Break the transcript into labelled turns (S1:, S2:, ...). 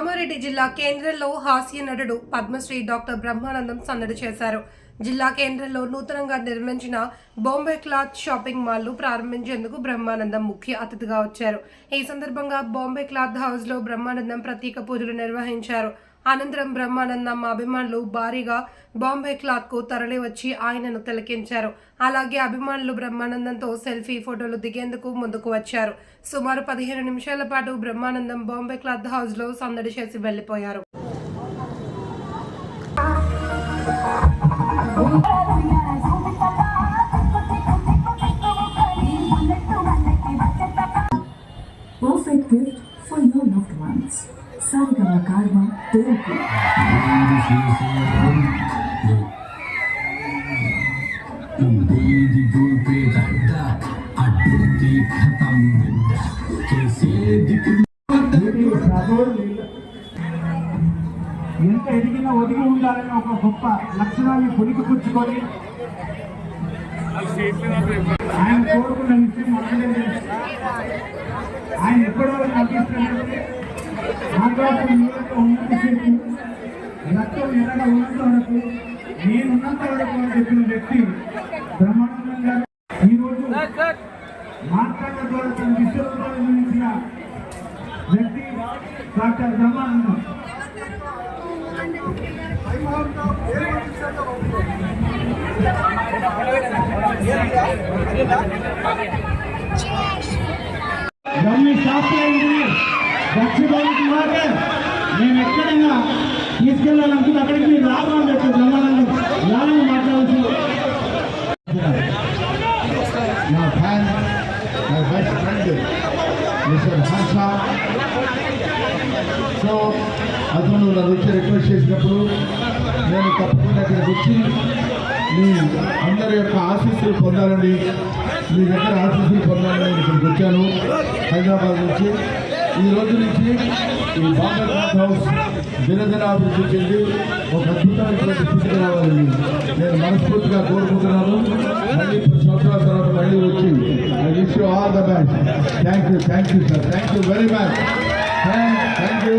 S1: కామారెడ్డి జిల్లా కేంద్రంలో హాస్య నటుడు పద్మశ్రీ డాక్టర్ బ్రహ్మానందం సందడి చేశారు. జిల్లా కేంద్రంలో నూతనంగా నిర్మించిన బాంబే క్లాత్ షాపింగ్ మాల్ను ప్రారంభించేందుకు బ్రహ్మానందం ముఖ్య అతిథిగా వచ్చారు. ఈ సందర్భంగా బాంబే క్లాత్ హౌస్లో బ్రహ్మానందం ప్రత్యేక పూజలు నిర్వహించారు. అనంతరం బ్రహ్మానందం అభిమానులు భారీగా బాంబే క్లాత్కు ఆయనను తిలకించారు. అలాగే అభిమానులు బ్రహ్మానందంతో సెల్ఫీ ఫోటోలు దిగేందుకు ముందుకు వచ్చారు. సుమారు పదిహేను నిమిషాల పాటు బ్రహ్మానందం బాంబే క్లాత్ హౌస్లో సందడి చేసి వెళ్ళిపోయారు
S2: Perfect gift for your loved ones. Sarigama Karma Telugu.
S3: ఉండేది దూపేదంట అడ్డుంది ఖతం చేసేది
S4: వీటి సదోడు నీళ్ళు. ఎంత ఎదిగినా ఒదిగి ఉండాలని ఒక గొప్ప లక్షణాన్ని పుణికిపుచ్చుకొని ఆయన కోరుకున్న విషయం మనందరం తెలుసు. ఆయన ఎక్కడో కనిపిస్తున్నది ఉన్నంతసేపు రక్తం ఎర్రగా ఉన్నంత వరకు నేనున్నంత వరకు అని చెప్పిన వ్యక్తి బ్రహ్మానందం గారు ఈరోజు మాట్లాడడం ద్వారా తన విశ్వరూపాన్ని అందించిన వ్యక్తి డాక్టర్ బ్రహ్మానందం. రమ్మి శాస్త్రైంది రక్షితానికి మాటే నేను ఎక్కడైనా తీసుకెళ్ళాలనుకుంటే అక్కడికి మీరు రాదు అని చెప్పి బ్రహ్మానందం లాలని మాట్లాడుతూ
S5: నా fan my best friend mister Harsha so అతను నన్ను వచ్చి రిక్వెస్ట్ చేసినప్పుడు నేను తప్పకుండా ఇక్కడికి వచ్చి మీ అందరి యొక్క ఆశీస్సులు పొందాలని మీ దగ్గర ఆశీస్సులు పొందాలని నేను ఇక్కడికి వచ్చాను. హైదరాబాద్ నుంచి ఈ రోజు నుంచి ఈ బాంబే క్లాత్ హౌస్ దినదినాభివృద్ధి చెంది ఒక అద్భుతమైనటువంటి స్థితికి రావాలని నేను మనస్ఫూర్తిగా కోరుకుంటున్నాను. మళ్ళీ సంవత్సరాల తర్వాత మళ్ళీ వచ్చి I wish you all the best. Thank you thank you sir thank you very much. Thank you